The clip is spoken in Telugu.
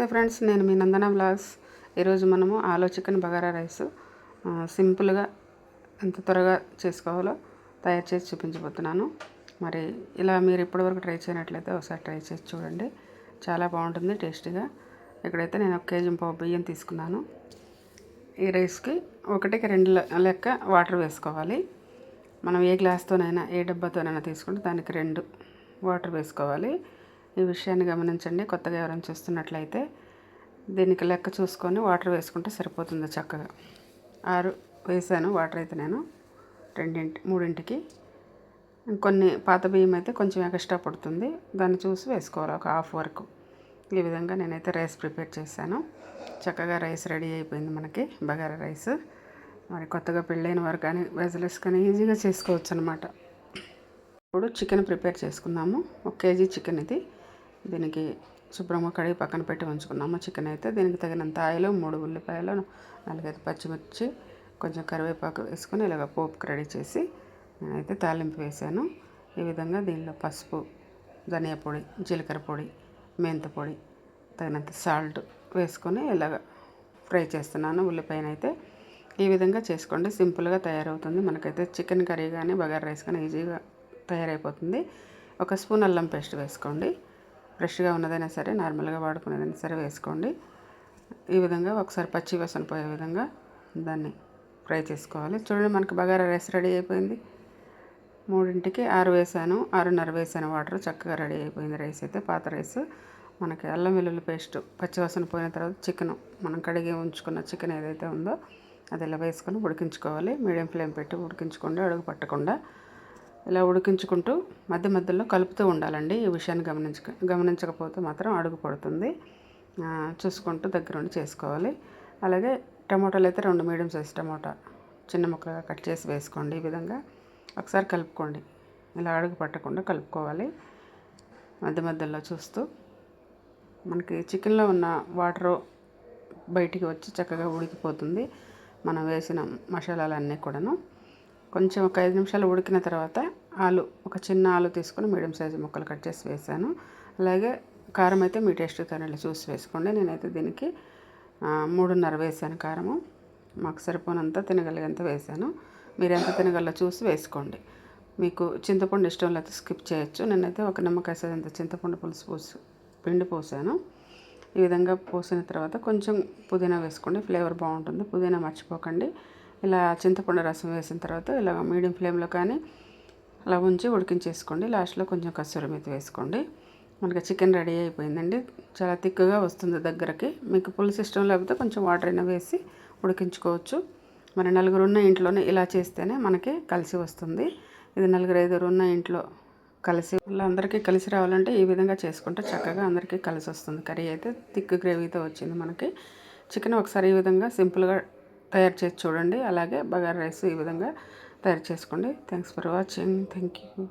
నమస్తే ఫ్రెండ్స్ నేను మీ నందన బ్లాగ్స్ ఈరోజు మనము ఆలో చికెన్ బగారా రైస్ సింపుల్గా ఎంత త్వరగా చేసుకోవాలో తయారు చేసి చూపించబోతున్నాను. మరి ఇలా మీరు ఇప్పటివరకు ట్రై చేయనట్లయితే ఒకసారి ట్రై చేసి చూడండి. చాలా బాగుంటుంది టేస్టీగా. ఇక్కడైతే నేను ఒక కేజీ పావు బియ్యం తీసుకున్నాను. ఈ రైస్కి ఒకటికి రెండు లెక్క వాటర్ వేసుకోవాలి. మనం ఏ గ్లాస్తోనైనా ఏ డబ్బాతోనైనా తీసుకుంటే దానికి రెండు వాటర్ వేసుకోవాలి. ఈ విషయాన్ని గమనించండి. కొత్తగా ఎవరైనా చూస్తున్నట్లయితే దీనికి లెక్క చూసుకొని వాటర్ వేసుకుంటే సరిపోతుంది చక్కగా. ఆరు వేసాను వాటర్ అయితే నేను రెండింటి మూడింటికి. కొన్ని పాత బియ్యం అయితే కొంచెం ఎక్స్ట్రా పడుతుంది. దాన్ని చూసి వేసుకోవాలి ఒక హాఫ్ వరకు. ఈ విధంగా నేనైతే రైస్ ప్రిపేర్ చేశాను. చక్కగా రైస్ రెడీ అయిపోయింది మనకి బగారా రైస్. మరి కొత్తగా పెళ్ళైన వారు కానీ వెజలెస్ కానీ ఈజీగా చేసుకోవచ్చు అనమాట ఇప్పుడు చికెన్ ప్రిపేర్ చేసుకున్నాము ఒక కేజీ చికెన్ ఇది. దీనికి శుభ్రంగా కడిగి పక్కన పెట్టి ఉంచుకున్నాము. చికెన్ అయితే దీనికి తగినంత ఆయిల్ మూడు ఉల్లిపాయలు నాలుగైదు పచ్చిమిర్చి కొంచెం కరివేపాకు వేసుకొని ఇలాగ పోపు రెడీ చేసి నేనైతే తాలింపు వేసాను. ఈ విధంగా దీనిలో పసుపు ధనియా పొడి జీలకర్ర పొడి మెంత పొడి తగినంత సాల్ట్ వేసుకొని ఇలాగ ఫ్రై చేస్తున్నాను. ఉల్లిపాయనైతే ఈ విధంగా చేసుకోండి. సింపుల్గా తయారవుతుంది. మనకైతే చికెన్ కర్రీ కానీ బగారా రైస్ కానీ ఈజీగా తయారైపోతుంది. ఒక స్పూన్ అల్లం పేస్ట్ వేసుకోండి. ఫ్రెష్గా ఉన్నదైనా సరే నార్మల్గా వాడుకునేదైనా సరే వేసుకోండి. ఈ విధంగా ఒకసారి పచ్చి వాసన పోయే విధంగా దాన్ని ఫ్రై చేసుకోవాలి. చూడండి మనకి బగారా రైస్ రెడీ అయిపోయింది. మూడింటికి ఆరు వేసాను ఆరున్నర వేసాను వాటర్ చక్కగా రెడీ అయిపోయింది రైస్ అయితే. పాత రైస్ మనకి అల్లం వెల్లుల్లి పేస్ట్ పచ్చివాసన పోయిన తర్వాత చికెన్ మనం కడిగి ఉంచుకున్న చికెన్ ఏదైతే ఉందో అది ఇలా వేసుకొని ఉడికించుకోవాలి. మీడియం ఫ్లేమ్ పెట్టి ఉడికించుకోండి అడుగు పట్టకుండా. ఇలా ఉడికించుకుంటూ మధ్య మధ్యలో కలుపుతూ ఉండాలండి. ఈ విషయాన్ని గమనించక గమనించకపోతే మాత్రం అడుగు పడుతుంది. చూసుకుంటూ దగ్గరుండి చేసుకోవాలి. అలాగే టమాటాలు అయితే రెండు మీడియం సైజ్ టమాటా చిన్న ముక్కలుగా కట్ చేసి వేసుకోండి ఈ విధంగా. ఒకసారి కలుపుకోండి. ఇలా అడుగు పట్టకుండా కలుపుకోవాలి. మధ్య మధ్యలో చూస్తూ మనకి చికెన్లో ఉన్న వాటర్ బయటికి వచ్చి చక్కగా ఉడికిపోతుంది. మనం వేసిన మసాలాలన్నీ కూడాను. కొంచెం ఒక ఐదు నిమిషాలు ఉడికిన తర్వాత ఆలు ఒక చిన్న ఆలు తీసుకొని మీడియం సైజు ముక్కలు కట్ చేసి వేసాను. అలాగే కారం అయితే మీ టేస్ట్ తనలు చూసి వేసుకోండి. నేనైతే దీనికి మూడున్నర వేసాను కారము. మాకు సరిపోనంత తినగలిగేంత వేసాను. మీరు ఎంత తినగల చూసి వేసుకోండి. మీకు చింతపండు ఇష్టం లేకపోతే స్కిప్ చేయొచ్చు. నేనైతే ఒక నిమ్మకాయ సైజంత చింతపండు పులుసు పోసి పిండి పోసాను. ఈ విధంగా పోసిన తర్వాత కొంచెం పుదీనా వేసుకోండి. ఫ్లేవర్ బాగుంటుంది. పుదీనా మర్చిపోకండి. ఇలా చింతపండు రసం వేసిన తర్వాత ఇలా మీడియం ఫ్లేమ్లో కానీ అలా ఉంచి ఉడికించేసుకోండి. లాస్ట్లో కొంచెం కస్తూరి మెతి వేసుకోండి. మనకి చికెన్ రెడీ అయిపోయిందండి. చాలా తిక్కుగా వస్తుంది దగ్గరకి. మీకు పులుసు ఇష్టం లేకపోతే కొంచెం వాటర్ అయినా వేసి ఉడికించుకోవచ్చు. మరి నలుగురు ఉన్న ఇంట్లోనే ఇలా చేస్తేనే మనకి కలిసి వస్తుంది. ఇది నలుగురు ఐదుగురు ఉన్న ఇంట్లో కలిసి ఇలా అందరికీ కలిసి రావాలంటే ఈ విధంగా చేసుకుంటే చక్కగా అందరికీ కలిసి వస్తుంది. కర్రీ అయితే థిక్ గ్రేవీతో వచ్చింది మనకి. చికెన్ ఒకసారి ఈ విధంగా సింపుల్గా తయారు చేసి చూడండి. అలాగే బగారా రైస్ ఈ విధంగా తయారు చేసుకోండి. Thanks for watching thank you